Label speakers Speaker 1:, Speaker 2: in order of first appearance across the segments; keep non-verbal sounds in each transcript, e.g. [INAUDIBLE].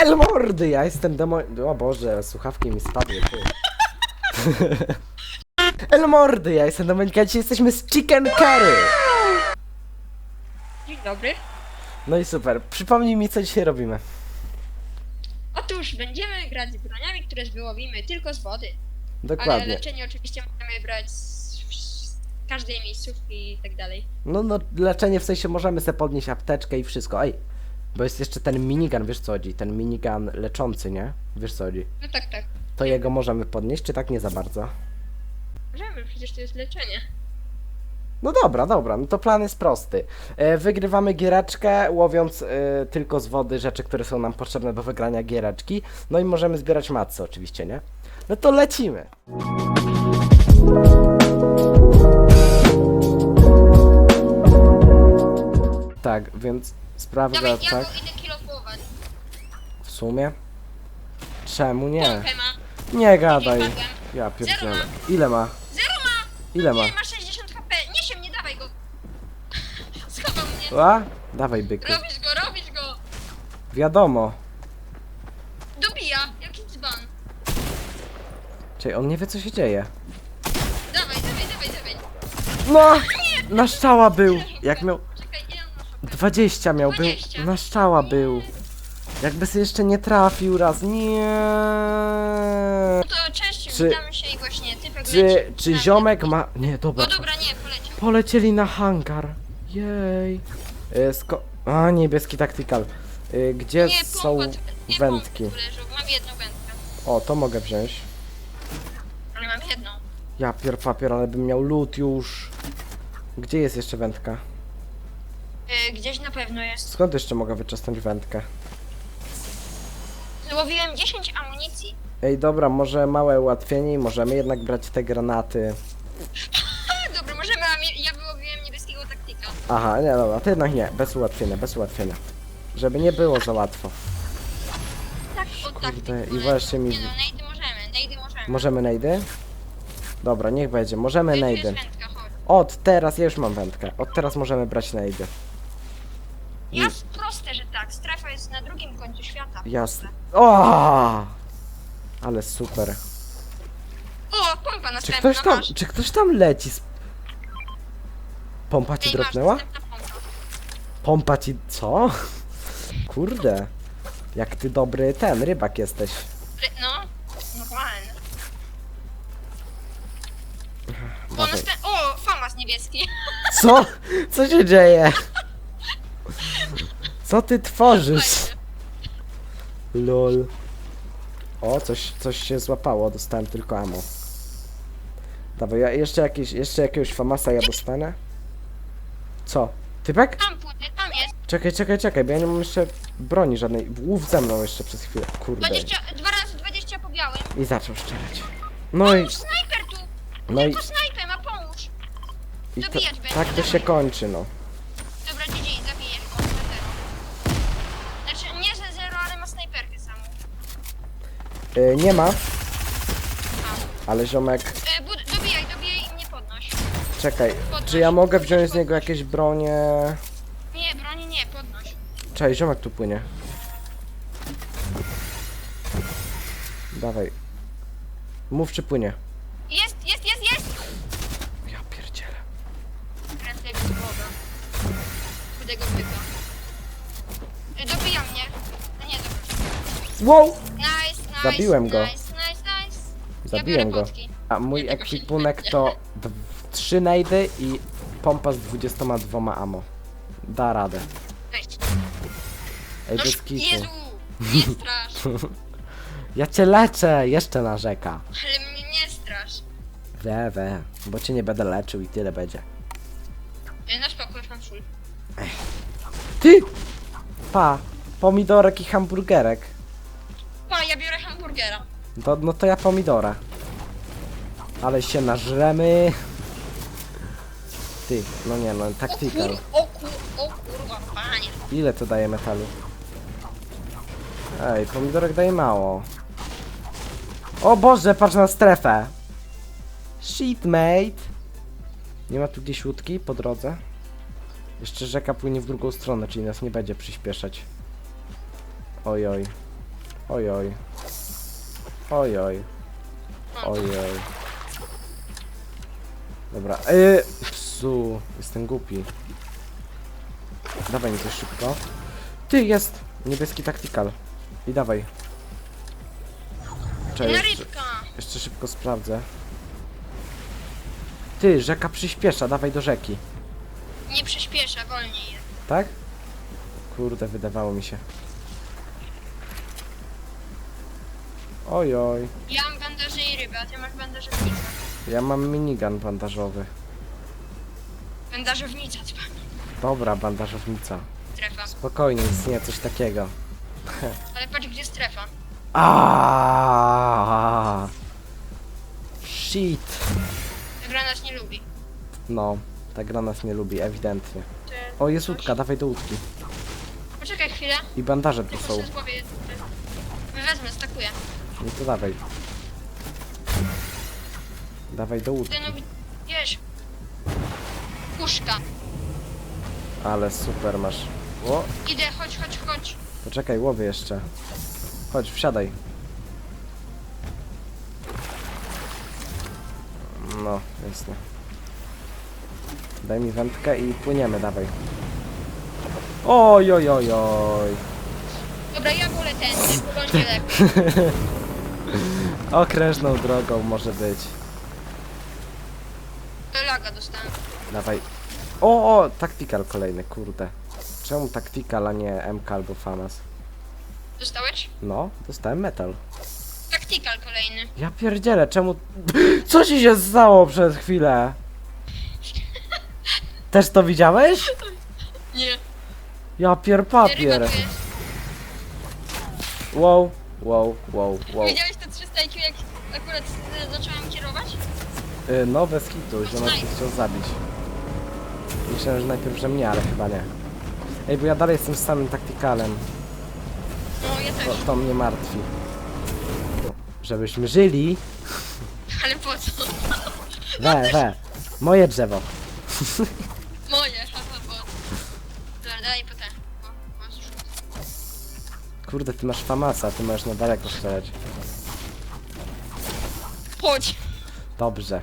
Speaker 1: El mordy, ja jestem demo... O Boże, słuchawki mi spadły, ty. [LAUGHS] El mordy, ja jestem Domenika, dzisiaj jesteśmy z Chicken Curry.
Speaker 2: Dzień dobry.
Speaker 1: No i super, przypomnij mi co dzisiaj robimy.
Speaker 2: Otóż będziemy grać z broniami, które wyłowimy tylko z wody. Ale
Speaker 1: Dokładnie.
Speaker 2: leczenie oczywiście możemy brać z, z każdej miejscówki i tak dalej.
Speaker 1: No, no, leczenie w sensie możemy sobie podnieść apteczkę i wszystko. Ej, bo jest jeszcze ten minigun, wiesz co chodzi? Ten minigun leczący, nie? Wiesz co chodzi?
Speaker 2: No tak, tak.
Speaker 1: To jego możemy podnieść, czy tak nie za bardzo?
Speaker 2: Możemy, przecież to jest leczenie.
Speaker 1: No dobra, dobra, no to plan jest prosty. E, wygrywamy giereczkę, łowiąc e, tylko z wody rzeczy, które są nam potrzebne do wygrania giereczki. No i możemy zbierać matce oczywiście, nie? No to lecimy. Tak, więc sprawdzę,
Speaker 2: Dawaj, ja
Speaker 1: tak?
Speaker 2: go idę kilofować.
Speaker 1: W sumie? Czemu nie?
Speaker 2: Pompę ma.
Speaker 1: Nie gadaj.
Speaker 2: Padłem.
Speaker 1: Ja pierdzielę. Ile ma?
Speaker 2: Zero ma!
Speaker 1: Ile ma?
Speaker 2: Nie, ma 60 HP. Nie się mnie, dawaj go. [LAUGHS] Schował mnie.
Speaker 1: A? Dawaj byku.
Speaker 2: Robisz go, robisz go.
Speaker 1: Wiadomo.
Speaker 2: Dobija, jaki dzban.
Speaker 1: Czyli on nie wie co się dzieje.
Speaker 2: Dawaj, dawaj, dawaj, dawaj.
Speaker 1: No! Na szczała był! Jak miał... 20 miał, był...
Speaker 2: 20.
Speaker 1: Na szczała był. Jakby sobie jeszcze nie trafił raz. Nie.
Speaker 2: No to cześć,
Speaker 1: Czy-
Speaker 2: witamy się i właśnie typek
Speaker 1: Czy,
Speaker 2: leci
Speaker 1: czy ziomek ma... Nie, dobra.
Speaker 2: O dobra, nie, poleciał.
Speaker 1: Polecieli na hangar. Jej. Y, Sko... A, niebieski tactical. Y, Gdzie
Speaker 2: Nie,
Speaker 1: są
Speaker 2: pompa, nie,
Speaker 1: wędki?
Speaker 2: tu leżą. Mam jedną wędkę,
Speaker 1: O, to mogę wziąć.
Speaker 2: ale mam jedną.
Speaker 1: Ja pier papier, ale bym miał loot już. Gdzie jest jeszcze wędka?
Speaker 2: Y, gdzieś na pewno jest.
Speaker 1: Skąd jeszcze mogę wyczesnąć wędkę?
Speaker 2: Złowiłem 10 amunicji.
Speaker 1: Ej, dobra, może małe ułatwienie i możemy jednak brać te granaty. [LAUGHS]
Speaker 2: A, dobra, możemy, a mi- ja wyłowiłem niebieskiego taktika.
Speaker 1: Aha, nie, dobra, to jednak nie, bez ułatwienia, bez ułatwienia. Żeby nie było za łatwo.
Speaker 2: Tak, o tak.
Speaker 1: Kurde, i właśnie mi-
Speaker 2: Nie no, nejdy możemy, nejdy możemy.
Speaker 1: Możemy nejdy? Dobra, niech będzie, możemy nejdy.
Speaker 2: jest wędka, chodź.
Speaker 1: Od teraz, ja już mam wędkę, od teraz możemy brać nejdy.
Speaker 2: Jest proste, że tak. Strefa jest na drugim końcu świata.
Speaker 1: Jasne. O! Ale super.
Speaker 2: O, pompa
Speaker 1: Czy
Speaker 2: następna
Speaker 1: ktoś tam,
Speaker 2: masz.
Speaker 1: czy ktoś tam leci z... Pompa ci
Speaker 2: Ej, masz
Speaker 1: dropnęła?
Speaker 2: następna pompa.
Speaker 1: Pompa ci... co? Kurde. Jak ty dobry ten, rybak jesteś.
Speaker 2: Ry- No, normalnie. O,
Speaker 1: Dawaj.
Speaker 2: następ... o, famas niebieski.
Speaker 1: Co? Co się dzieje? Co ty tworzysz? Lol. O, coś, coś się złapało, dostałem tylko ammo. Dawaj, ja jeszcze, jakieś, jeszcze jakiegoś famasa ja dostanę? Co? Typek?
Speaker 2: Tam płynie, tam jest.
Speaker 1: Czekaj, czekaj, czekaj, bo ja nie mam jeszcze broni żadnej. Łów ze mną jeszcze przez chwilę. Kurde.
Speaker 2: 20, dwa razy 20 po białym.
Speaker 1: I zaczął strzelać. No i,
Speaker 2: Pomóż, snajper tu.
Speaker 1: no i,
Speaker 2: Tylko snajper ma pomóż.
Speaker 1: i to,
Speaker 2: dobijać będzie,
Speaker 1: tak to się kończy, no. Y, nie ma, ale ziomek,
Speaker 2: E, bud- dobijaj, dobijaj i mnie podnoś.
Speaker 1: czekaj, czy ja mogę wziąć z niego jakieś bronie?
Speaker 2: Nie, broni nie, podnoś.
Speaker 1: Czekaj, ziomek tu płynie. Dawaj. Mów czy płynie.
Speaker 2: Jest, jest, jest, jest!
Speaker 1: Ja pierdzielę.
Speaker 2: Kręcę z głowa. Chudego byka. E, dobija mnie. No nie, dobra.
Speaker 1: Wow!
Speaker 2: Nice,
Speaker 1: Zabiłem go.
Speaker 2: Nice, nice, nice.
Speaker 1: Zabiłem
Speaker 2: ja biorę
Speaker 1: go.
Speaker 2: potki.
Speaker 1: A mój
Speaker 2: Ja tego się nie
Speaker 1: ekwipunek
Speaker 2: będzie.
Speaker 1: to d- trzy najdy i pompa z 22 ammo. Da radę.
Speaker 2: Cześć.
Speaker 1: Ej,
Speaker 2: No,
Speaker 1: bez kitu.
Speaker 2: Jezu, nie strasz. [LAUGHS]
Speaker 1: Ja cię leczę! Jeszcze narzeka.
Speaker 2: Ale mnie nie strasz.
Speaker 1: We, we. Bo cię nie będę leczył i tyle będzie.
Speaker 2: E, Na spokój, już mam full.
Speaker 1: Ty! Pa! Pomidorek i hamburgerek.
Speaker 2: Hamburgera.
Speaker 1: To, no to ja pomidora. Ale się nażremy. Ty, no nie no,
Speaker 2: O kur, o kur, o kurwa, panie.
Speaker 1: Ile to daje metalu? Ej, pomidorek daje mało. O Boże, patrz na strefę. Shit, mate. Nie ma tu gdzieś łódki po drodze? Jeszcze rzeka płynie w drugą stronę, czyli nas nie będzie przyspieszać. Oj, oj. Ojoj. Ojoj. Ojoj. Dobra. Yy, psu. Jestem głupi. Dawaj mi to szybko. Ty, jest! Niebieski tactical. I dawaj. Cześć.
Speaker 2: Na
Speaker 1: Jeszcze,
Speaker 2: rybka!
Speaker 1: jeszcze szybko sprawdzę. Ty, rzeka przyspiesza, dawaj do rzeki.
Speaker 2: Nie przyspiesza, wolniej jest.
Speaker 1: Tak? Kurde, wydawało mi się. Ojoj.
Speaker 2: Ja mam bandaże i ryby, a ty masz bandażownicę.
Speaker 1: Ja mam minigun bandażowy.
Speaker 2: Bandażownica, dzban.
Speaker 1: Dobra, bandażownica.
Speaker 2: Strefa.
Speaker 1: Spokojnie, istnieje coś takiego. [LAUGHS]
Speaker 2: Ale patrz, gdzie strefa.
Speaker 1: Aaaa! Shit.
Speaker 2: Ta gra nas nie lubi.
Speaker 1: No, ta gra nas nie lubi, ewidentnie.
Speaker 2: Ty-
Speaker 1: O, jest łódka, dawaj do łódki.
Speaker 2: Poczekaj chwilę.
Speaker 1: I bandaże tu
Speaker 2: Tylko
Speaker 1: są.
Speaker 2: sobie z głowy... Wezmę, stakuję.
Speaker 1: No to dawaj. Dawaj do łódki.
Speaker 2: Ty no, wiesz. Puszka.
Speaker 1: Ale super masz. O,
Speaker 2: Idę, chodź, chodź, chodź.
Speaker 1: poczekaj, łowy jeszcze. Chodź, wsiadaj. No, jasne. Daj mi wędkę i płyniemy, dawaj. Oj, oj, oj, oj.
Speaker 2: Dobra, ja wolę ten, bo będzie lepiej.
Speaker 1: Okrężną drogą może być.
Speaker 2: To laga dostałem.
Speaker 1: Dawaj. O, o, tactical kolejny, kurde. Czemu tactical, a nie MK albo FAMAS?
Speaker 2: Dostałeś?
Speaker 1: No, dostałem metal.
Speaker 2: Tactical kolejny.
Speaker 1: Ja pierdzielę, czemu... Co ci się stało przez chwilę? Też to widziałeś? [LAUGHS]
Speaker 2: Nie.
Speaker 1: Ja pier papier. Wow, wow, wow, wow.
Speaker 2: Widziałeś to 300 IQ, jak akurat e, zacząłem kierować?
Speaker 1: Y, no bez że nas chciał zabić. Myślałem, że najpierw, że mnie, ale chyba nie. Ej, bo ja dalej jestem samym taktykalem.
Speaker 2: No, ja
Speaker 1: To,
Speaker 2: też.
Speaker 1: to mnie martwi. Żebyśmy żyli.
Speaker 2: Ale po co?
Speaker 1: We, we. Moje drzewo.
Speaker 2: Moje, haha, bo... Dobra, daj po te. O, masz.
Speaker 1: Kurde, ty masz famasa, ty możesz na daleko strzelać.
Speaker 2: Chodź.
Speaker 1: Dobrze.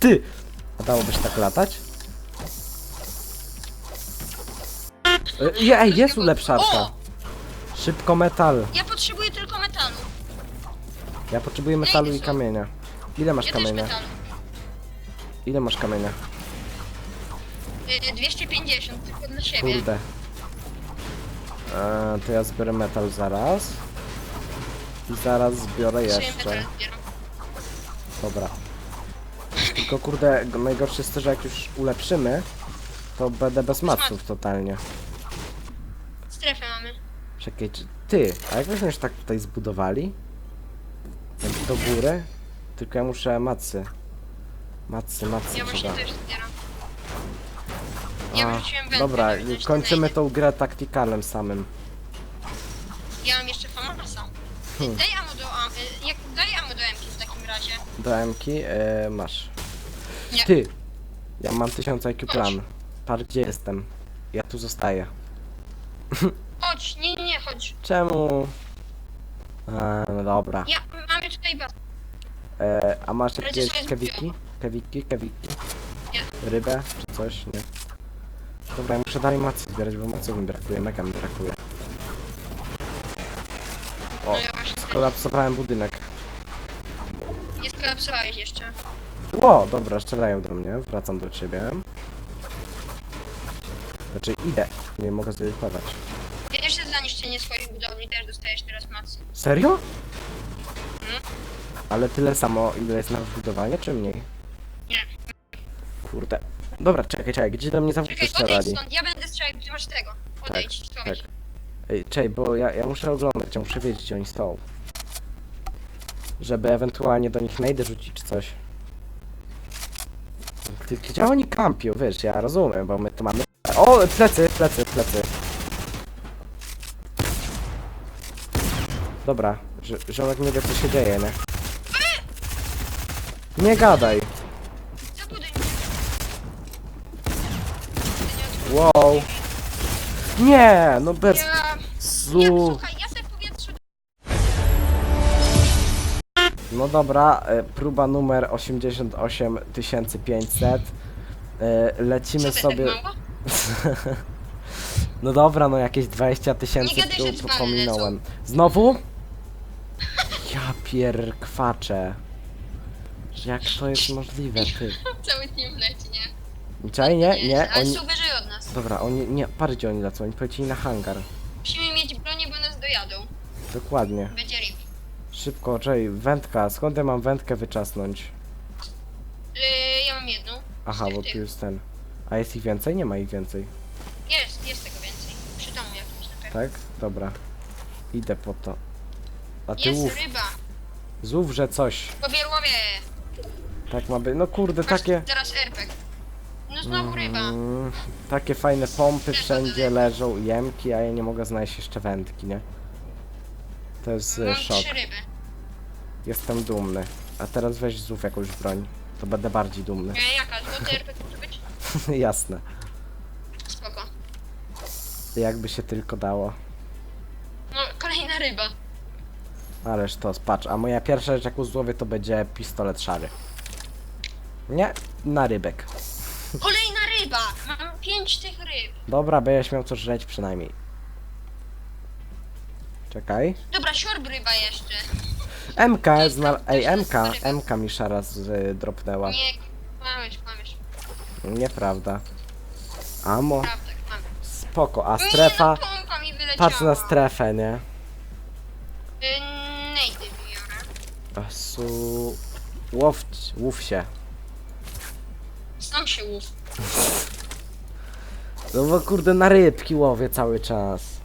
Speaker 1: Ty! A dałoby się tak latać? E, Ej, jest ulepszarka.
Speaker 2: O!
Speaker 1: Szybko metal.
Speaker 2: Ja potrzebuję tylko metalu.
Speaker 1: Ja potrzebuję metalu i kamienia. Ile masz
Speaker 2: Ja też
Speaker 1: kamienia?
Speaker 2: metalu.
Speaker 1: Ile masz kamienia?
Speaker 2: Y, 250, tylko dla siebie.
Speaker 1: Kurde. E, to ja zbiorę metal zaraz. I zaraz zbiorę jeszcze.
Speaker 2: metale zbieram.
Speaker 1: Dobra. Tylko kurde, najgorsze jest to, że jak już ulepszymy, to będę bez maców totalnie.
Speaker 2: Strefę mamy.
Speaker 1: Czekaj, czy ty, a jak weźmiesz tak tutaj zbudowali? Jak do góry? Tylko ja muszę macy. Macy, macy
Speaker 2: Ja właśnie
Speaker 1: trzeba.
Speaker 2: też zbieram. Ja wędkę.
Speaker 1: dobra,
Speaker 2: żeby coś
Speaker 1: kończymy tą grę taktykalem samym.
Speaker 2: Ja mam jeszcze famasa.
Speaker 1: Hmm.
Speaker 2: Daj ammo do am... y, Jak, daj ammo do MK w takim razie.
Speaker 1: Do Mki e, masz.
Speaker 2: Nie.
Speaker 1: Ty! Ja mam 1000 IQ plan. Patrz gdzie jestem. Ja tu zostaję.
Speaker 2: Chodź, nie, nie, nie, chodź.
Speaker 1: Czemu? A, no dobra.
Speaker 2: Ja, mamy tutaj bas.
Speaker 1: E, a masz
Speaker 2: Ale
Speaker 1: jakieś
Speaker 2: jest
Speaker 1: kewiki? Kewiki, kewiki?
Speaker 2: Nie.
Speaker 1: Rybę czy coś? Nie. Dobra, ja muszę dalej macy zbierać, bo maców mi brakuje, mega mi brakuje. O,
Speaker 2: No ja właśnie też.
Speaker 1: kolapsowałem budynek.
Speaker 2: Skolapsowałeś jeszcze.
Speaker 1: Ło, dobra, strzelają do mnie, wracam do ciebie. Znaczy idę, nie mogę zdecydować.
Speaker 2: Jeszcze za niszczenie swoich budowli też dostajesz teraz macy.
Speaker 1: Serio?
Speaker 2: Mhm.
Speaker 1: Ale tyle samo, ile jest na budowanie, czy mniej?
Speaker 2: Nie.
Speaker 1: Kurde. Dobra, czekaj, czekaj, gdzie do mnie zawód
Speaker 2: Czekaj, odejdź
Speaker 1: strzelali?
Speaker 2: stąd, ja będę strzelał, ty masz tego. Odejdź,
Speaker 1: tak.
Speaker 2: się.
Speaker 1: Ej, czekaj, bo ja, ja muszę oglądać, ja muszę wiedzieć, gdzie oni są. Żeby ewentualnie do nich najdę rzucić czy coś. Gdzie oni kampią, wiesz, ja rozumiem, bo my tu mamy... O, plecy, plecy, plecy. Dobra, że, ziomek nie wie co się dzieje, nie? Nie gadaj. Wow. Nie, no bez...
Speaker 2: Ja...
Speaker 1: No dobra, e, próba numer 88500. E, Lecimy sobie.
Speaker 2: tak? [LAUGHS]
Speaker 1: No dobra, no jakieś 20 tysięcy tu pominąłem. Znowu? [LAUGHS] Ja pierkwaczę. Jak to jest możliwe, ty? [LAUGHS]
Speaker 2: Cały team leci, nie?
Speaker 1: Czaj, nie, nie,
Speaker 2: Ale
Speaker 1: oni...
Speaker 2: wyżej od nas.
Speaker 1: Dobra, oni, nie, patrz gdzie oni lecą, oni polecili na hangar.
Speaker 2: Musimy mieć bronię, bo nas dojadą.
Speaker 1: Dokładnie.
Speaker 2: Będzie.
Speaker 1: Szybko, czej, wędka, skąd ja mam wędkę wyczasnąć?
Speaker 2: Yy, ja mam jedną.
Speaker 1: Aha, bo tu jest ten. A jest ich więcej? Nie ma ich więcej.
Speaker 2: Jest, jest tego więcej. Przy domu jakimś na pewno.
Speaker 1: Tak? Dobra. Idę po to. A ty
Speaker 2: Jest
Speaker 1: łów,
Speaker 2: ryba.
Speaker 1: złów, że coś.
Speaker 2: Pobierłowie.
Speaker 1: Tak ma być. No kurde,
Speaker 2: Masz
Speaker 1: takie...
Speaker 2: teraz RPG. No znowu ryba.
Speaker 1: Mm, takie fajne pompy wszędzie leżą, jemki, a ja nie mogę znaleźć jeszcze wędki, nie? To jest e,
Speaker 2: Mam
Speaker 1: szok.
Speaker 2: trzy ryby.
Speaker 1: Jestem dumny. A teraz weź złów jakąś broń. To będę bardziej dumny.
Speaker 2: E, jaka? Złoty RPG może być? [LAUGHS]
Speaker 1: Jasne.
Speaker 2: Spoko.
Speaker 1: Jakby się tylko dało.
Speaker 2: No, kolejna ryba.
Speaker 1: Ależ to, patrz, a moja pierwsza rzecz jaką złowię to będzie pistolet szary. Nie, na rybek. [LAUGHS]
Speaker 2: Kolejna ryba! Mam pięć tych ryb.
Speaker 1: Dobra, będziesz miał co żreć przynajmniej. Czekaj.
Speaker 2: Dobra, siorb ryba jeszcze.
Speaker 1: MK znal... Ej, MK. MK mi szara z, y, dropnęła.
Speaker 2: Nie, kłamiesz, kłamiesz.
Speaker 1: Nieprawda. Amo.
Speaker 2: Prawda, kłamiesz.
Speaker 1: Spoko, a
Speaker 2: Nie,
Speaker 1: strefa...
Speaker 2: no, pompa mi wyleciała.
Speaker 1: Patrz na strefę, nie?
Speaker 2: Y, Nejdy biorę.
Speaker 1: Su... Łow... Łów się.
Speaker 2: Znam się łów.
Speaker 1: No bo kurde na rybki łowię cały czas.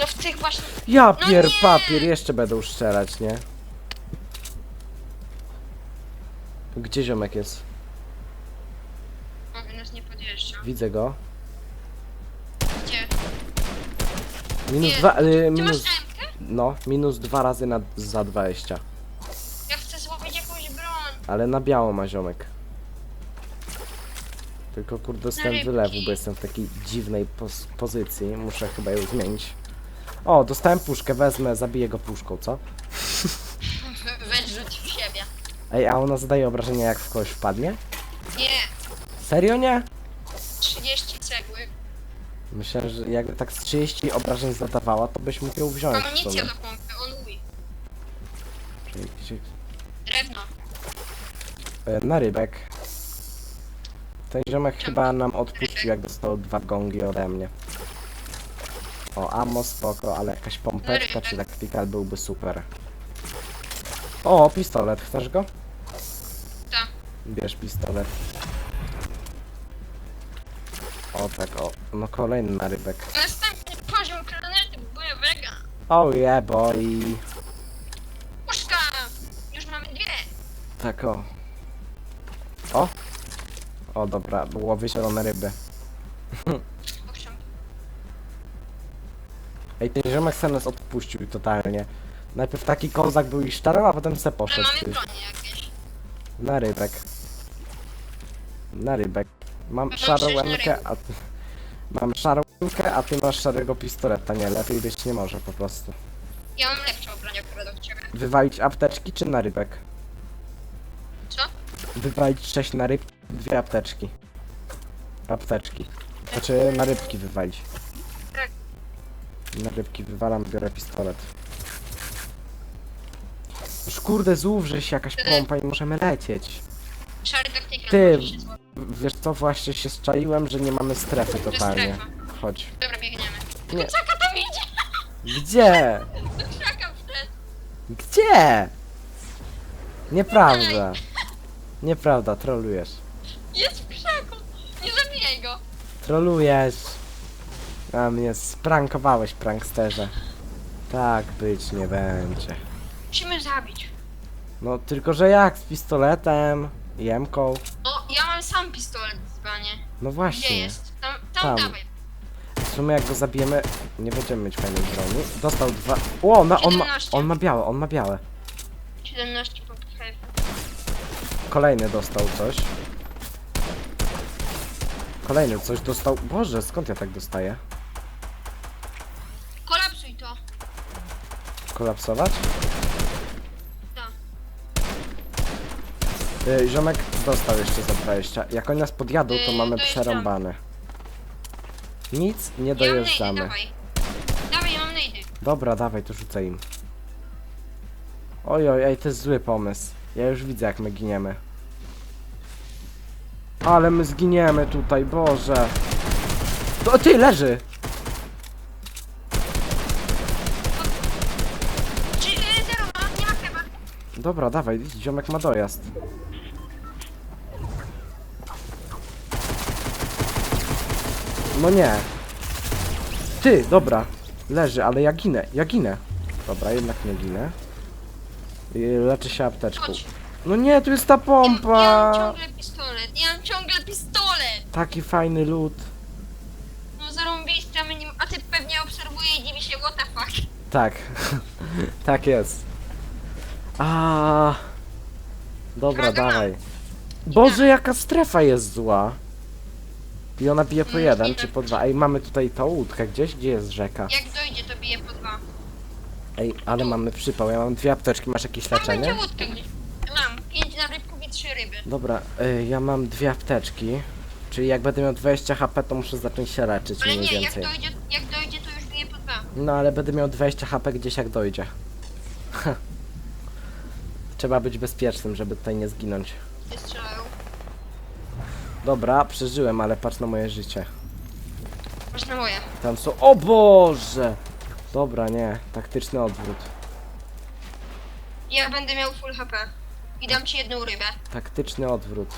Speaker 2: No w tych właśnie...
Speaker 1: Ja
Speaker 2: No
Speaker 1: pier
Speaker 2: nie!
Speaker 1: papier, jeszcze będą strzelać, nie? Gdzie ziomek jest?
Speaker 2: O, nas nie podjeżdża.
Speaker 1: Widzę go.
Speaker 2: Gdzie?
Speaker 1: Minus
Speaker 2: Nie,
Speaker 1: dwa, y,
Speaker 2: Ty
Speaker 1: minus,
Speaker 2: masz M-kę?
Speaker 1: no, minus dwa razy na, za 20.
Speaker 2: Ja chcę złowić jakąś broń.
Speaker 1: Ale na biało ma ziomek. Tylko kurde
Speaker 2: rybki.
Speaker 1: wylewu, bo jestem w takiej dziwnej pos pozycji. Muszę chyba ją zmienić. O, dostałem puszkę, wezmę, zabiję go puszką, co?
Speaker 2: We- Weź rzuć w siebie.
Speaker 1: Ej, a ona zadaje obrażenia jak w kogoś wpadnie?
Speaker 2: Nie,
Speaker 1: Serio nie?
Speaker 2: 30 cegły.
Speaker 1: Myślę, że jakby tak z 30 obrażeń zadawała, to byś mógł ją wziąć w
Speaker 2: Amunicja
Speaker 1: sumie.
Speaker 2: do pompy, on mówi.
Speaker 1: Czyli gdzie-
Speaker 2: Drewno.
Speaker 1: e, Na rybek. Ten ziomek chyba nam odpuścił, jak dostał dwa gongi ode mnie. O, ammo spoko, ale jakaś pompeczka czy tactical byłby super. O, pistolet, chcesz go?
Speaker 2: Tak.
Speaker 1: Bierz pistolet. O tak, o. No kolejny na rybek.
Speaker 2: Następny poziom karnetu bojowego.
Speaker 1: Oh yeah, boy.
Speaker 2: Puszka! Już mamy dwie.
Speaker 1: Tak o. O! O dobra, łowię zielone ryby. [LAUGHS] Ej, ten ziomek se nas odpuścił totalnie. Najpierw taki kozak był i sztarał, a potem se poszedł.
Speaker 2: mamy
Speaker 1: ty.
Speaker 2: bronie jakieś.
Speaker 1: Na rybek. Na rybek. Mam
Speaker 2: Mam
Speaker 1: szarą
Speaker 2: na
Speaker 1: łemkę, a ty... Mam szarą łemkę, a ty masz szarego pistoleta. Nie, lepiej być nie może po prostu.
Speaker 2: Ja mam lepszą broń akurat od ciebie.
Speaker 1: Wywalić apteczki czy na rybek?
Speaker 2: Co?
Speaker 1: Wywalić 6 na ryb, dwie apteczki. Apteczki. Znaczy na rybki wywalić. Na rybki wywalam, biorę pistolet. Już kurde, złów, że się jakaś pompa i możemy lecieć.
Speaker 2: Szary taktyka.
Speaker 1: Ty,
Speaker 2: się
Speaker 1: wiesz co, właśnie się zczaiłem, że nie mamy strefy totalnie. Chodź.
Speaker 2: Dobra, biegniemy.
Speaker 1: Nie.
Speaker 2: Tam idzie!
Speaker 1: Gdzie? [LAUGHS]
Speaker 2: Do krzaka wszedł.
Speaker 1: Gdzie? Nieprawda. [LAUGHS] Nieprawda, trolujesz.
Speaker 2: Jest w krzaku. Nie zabijaj go.
Speaker 1: Trolujesz. A mnie sprankowałeś, pranksterze. Tak być nie będzie.
Speaker 2: Musimy zabić.
Speaker 1: No tylko, że jak? Z pistoletem? Jemką?
Speaker 2: No, ja mam sam pistolet, dzbanie.
Speaker 1: No
Speaker 2: Gdzie
Speaker 1: właśnie.
Speaker 2: jest? Tam, tam,
Speaker 1: Tam.
Speaker 2: dawaj.
Speaker 1: W sumie jak go zabijemy, nie będziemy mieć fajnej broni. Dostał dwa... O, na, on, ma,
Speaker 2: 17.
Speaker 1: on ma białe, on ma białe.
Speaker 2: 17 punktów heavy.
Speaker 1: Kolejny dostał coś. Kolejny coś dostał. Boże, skąd ja tak dostaję?
Speaker 2: Kolapsuj to.
Speaker 1: Kolapsować?
Speaker 2: Tak.
Speaker 1: Y, ziomek dostał jeszcze za 20. Jak oni nas podjadą, to
Speaker 2: Y,
Speaker 1: mamy
Speaker 2: dojeżdżamy.
Speaker 1: przerąbane. Nic nie
Speaker 2: Ja mam nejdy,
Speaker 1: dojeżdżamy.
Speaker 2: dawaj. Dawaj, ja mam nejdy.
Speaker 1: Dobra, dawaj, to rzucę im. Oj, oj, ej, to jest zły pomysł. Ja już widzę, jak my giniemy. Ale my zginiemy tutaj, Boże. To ty, leży!
Speaker 2: Czy y, zero ma? Nie ma chyba.
Speaker 1: Dobra, dawaj, ziomek ma dojazd. No nie. Ty, dobra. Leży, ale ja ginę, ja ginę. Dobra, jednak nie ginę. I Leczę się apteczką.
Speaker 2: Chodź.
Speaker 1: No nie, tu jest ta
Speaker 2: Ja, ja
Speaker 1: pompa!
Speaker 2: mam ciągle pistolet. Ja mam ciągle pistolet.
Speaker 1: Taki fajny lód.
Speaker 2: No zarąbiste, a my nim- a ty pewnie obserwuje i dziwi się, what the fuck.
Speaker 1: Tak. [LAUGHS] tak jest. A. Dobra, dawaj. Boże, jaka strefa jest zła. I ona bije po
Speaker 2: Mm,
Speaker 1: jeden czy po dwa. Ej, mamy tutaj tą łódkę gdzieś? Gdzie jest rzeka?
Speaker 2: Jak dojdzie, to bije po dwa.
Speaker 1: Ej, ale mamy przypał. Ja mam dwie apteczki. Masz jakieś
Speaker 2: Tam będzie
Speaker 1: leczenie?
Speaker 2: łódka gdzieś. Mam pięć narybków i trzy ryby.
Speaker 1: Dobra, ej, ja mam dwie apteczki. Czyli jak będę miał 20 HP, to muszę zacząć się leczyć
Speaker 2: Ale
Speaker 1: mniej
Speaker 2: nie, jak
Speaker 1: więcej.
Speaker 2: dojdzie, jak dojdzie, to już bije po dwa.
Speaker 1: No ale będę miał 20 HP gdzieś jak dojdzie. Trzeba być bezpiecznym, żeby tutaj nie zginąć.
Speaker 2: Gdzie strzelają.
Speaker 1: Dobra, przeżyłem, ale patrz na moje życie.
Speaker 2: Masz na moje.
Speaker 1: Tam są. O Boże! Dobra, nie. Taktyczny odwrót.
Speaker 2: Ja będę miał full HP. I dam ci jedną rybę.
Speaker 1: Taktyczny odwrót.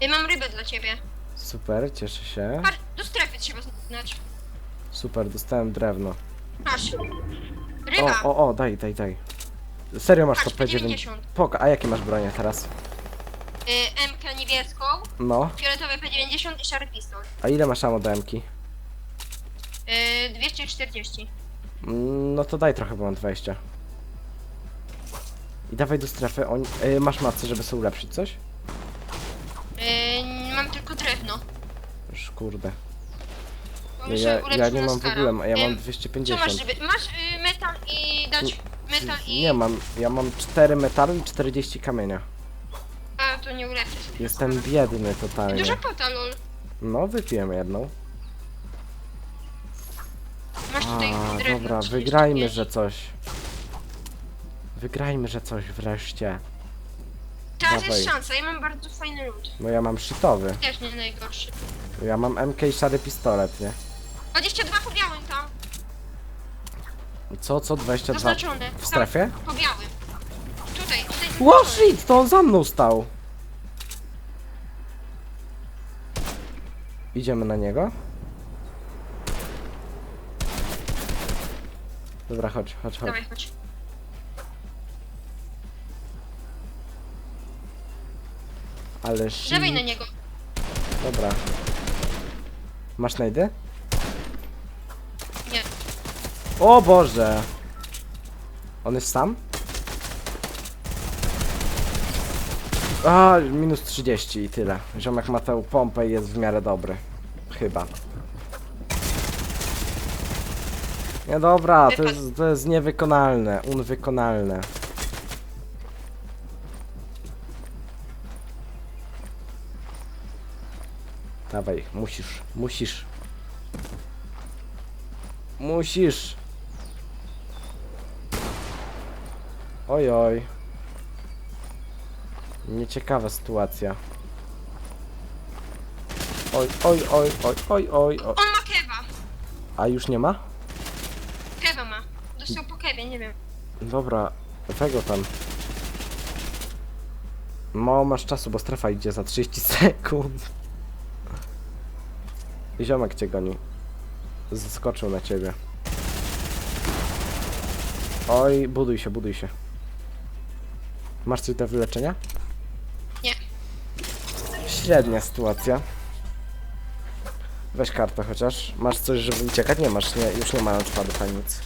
Speaker 2: Ja mam rybę dla ciebie.
Speaker 1: Super, cieszę się.
Speaker 2: Patrz, do strefy trzeba znać.
Speaker 1: Super, dostałem drewno.
Speaker 2: Masz.
Speaker 1: O,
Speaker 2: Ryba.
Speaker 1: o, o, daj, daj, daj. Serio masz to
Speaker 2: Patrz,
Speaker 1: P9.
Speaker 2: 90.
Speaker 1: Poka, a jakie masz bronie teraz?
Speaker 2: Y, MK niebieską,
Speaker 1: No.
Speaker 2: fioletowe P90 i szary pistol.
Speaker 1: A ile masz ammo do M-ki?
Speaker 2: Y, 240.
Speaker 1: Mm, No to daj trochę, bo mam 20. I dawaj do strefy. On, y, masz matce, żeby sobie ulepszyć coś?
Speaker 2: Y, mam tylko drewno.
Speaker 1: Już kurde.
Speaker 2: Bo
Speaker 1: Ja, ja, nie mam w ogóle, ja mam
Speaker 2: Ym, Co
Speaker 1: 250.
Speaker 2: masz ryby? Masz y, metal i dać metal i...
Speaker 1: Nie mam, ja mam 4 metalu i 40 kamienia.
Speaker 2: A, to nie sobie.
Speaker 1: Jestem biedny
Speaker 2: Duża
Speaker 1: totalnie.
Speaker 2: pota, lol.
Speaker 1: No, wypiłem jedną.
Speaker 2: Masz tutaj
Speaker 1: A,
Speaker 2: drewno.
Speaker 1: dobra,
Speaker 2: 35.
Speaker 1: wygrajmy, że coś. Wygrajmy, że coś wreszcie.
Speaker 2: Teraz
Speaker 1: dawaj.
Speaker 2: jest szansa, ja mam bardzo fajny lód.
Speaker 1: No ja mam shitowy.
Speaker 2: Też nie najgorszy.
Speaker 1: Ja mam MK szary pistolet, nie?
Speaker 2: 22 po białym tam.
Speaker 1: Co, co? 22
Speaker 2: Zaznaczone.
Speaker 1: w strefie?
Speaker 2: Tam, po białym. Tutaj, tutaj. Zaznaczone.
Speaker 1: shit, to on za mną stał. Idziemy na niego. Dobra, chodź, chodź, chodź.
Speaker 2: Dawaj, chodź.
Speaker 1: Ale shit.
Speaker 2: Dawaj na niego.
Speaker 1: Dobra. Masz najdy? O Boże! On jest sam? A, minus 30 i tyle. Ziomek ma tę pompę i jest w miarę dobry. Chyba. Nie dobra, to jest, to jest niewykonalne, unwykonalne. Dawaj, musisz, musisz. Musisz. Oj, oj. Nieciekawa sytuacja. Oj, oj, oj, oj, oj, oj, oj.
Speaker 2: On ma kewa.
Speaker 1: A już nie ma?
Speaker 2: Kewa ma. Dostał po kewie, nie wiem.
Speaker 1: Dobra, tego tam. Mało masz czasu, bo strefa idzie za 30 [LAUGHS] sekund. Ziomek cię goni. Zeskoczył na ciebie. Oj, buduj się, buduj się. Masz coś do wyleczenia?
Speaker 2: Nie.
Speaker 1: Średnia sytuacja. Weź kartę chociaż. Masz coś, żeby uciekać? Nie masz, nie, już nie ma launchpadów ani nic.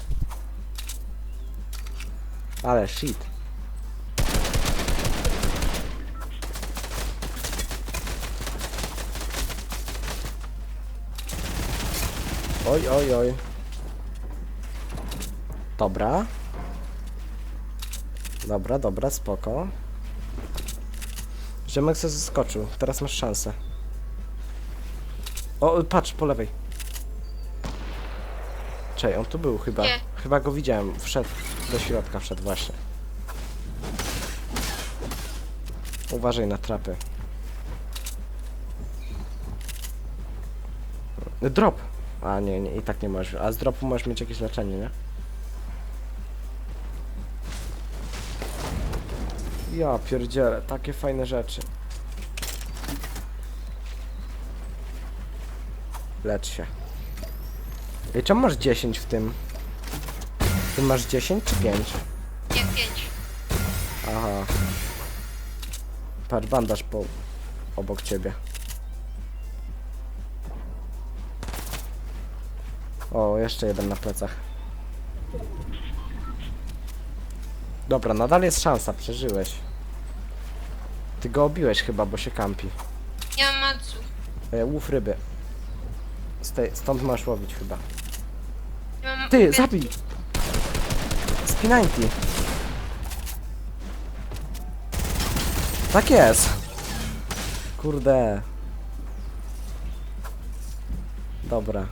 Speaker 1: Ale shit. Oj, oj, oj. Dobra. Dobra, dobra, spoko. Ziomek se zeskoczył. Teraz masz szansę. O, patrz, po lewej. Czej, on tu był chyba.
Speaker 2: Nie.
Speaker 1: Chyba go widziałem. Wszedł do środka, wszedł właśnie. Uważaj na trapy. Drop! A nie, nie, i tak nie możesz. A z dropu możesz mieć jakieś leczenie, nie? Ja pierdzielę, takie fajne rzeczy. Lecz się. I czemu masz 10 w tym? Ty masz 10 czy 5?
Speaker 2: Nie, pięć.
Speaker 1: Aha. Patrz, bandaż po... obok ciebie. O, jeszcze jeden na plecach. Dobra, nadal jest szansa, przeżyłeś. Ty go obiłeś chyba, bo się kampi.
Speaker 2: Mam matsu.
Speaker 1: E, łów ryby. Z tej, stąd masz łowić chyba.
Speaker 2: Nie mam
Speaker 1: Ty, zabij! Spinajty. Tak jest. Kurde. Dobra.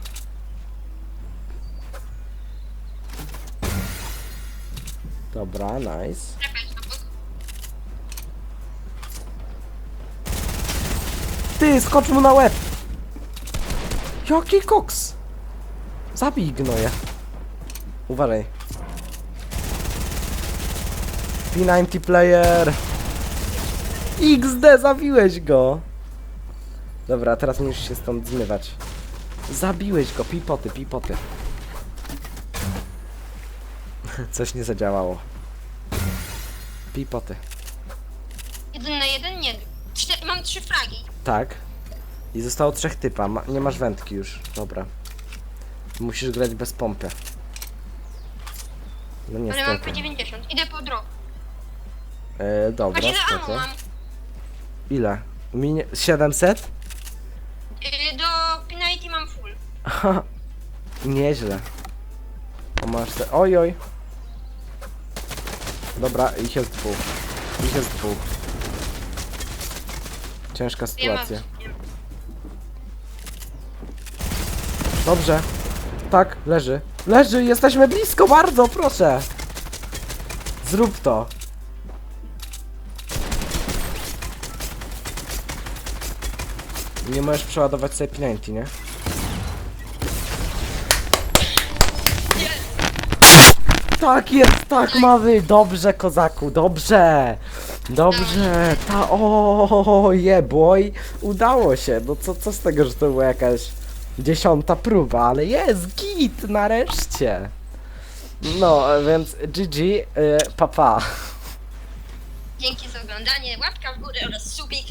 Speaker 1: Dobra, nice. Ty, skocz mu na łeb! Jaki koks! Zabij gnoja. Uważaj. P90 player! XD, zabiłeś go! Dobra, teraz musisz się stąd zmywać. Zabiłeś go, pipoty, pipoty. [LAUGHS] Coś nie zadziałało. Pipoty.
Speaker 2: Jeden na jeden? Nie. Cztery, mam trzy fragi.
Speaker 1: Tak. I zostało trzech typa. Ma, nie masz wędki już. Dobra. Musisz grać bez pompy. No
Speaker 2: Ale mam
Speaker 1: niestety.
Speaker 2: P90. Idę po drop.
Speaker 1: E, dobra,
Speaker 2: Patrz ile ammo
Speaker 1: spoko.
Speaker 2: mam.
Speaker 1: Ile? Minie... 700?
Speaker 2: Yy, do P90 mam full. [LAUGHS]
Speaker 1: Nieźle. O, masz te... Oj, oj. Dobra, ich jest dwóch. Ich jest dwóch. Ciężka sytuacja. Dobrze. Tak, leży. Leży, jesteśmy blisko bardzo, proszę. Zrób to. Nie możesz przeładować sobie P90, nie? Tak jest, tak mamy. Dobrze, kozaku, dobrze. Dobrze, ta o je boy. Udało się. No co, co z tego, że to była jakaś dziesiąta próba, ale jest git nareszcie. No, więc GG, y, papa.
Speaker 2: Dzięki za oglądanie. Łapka w górę oraz subik.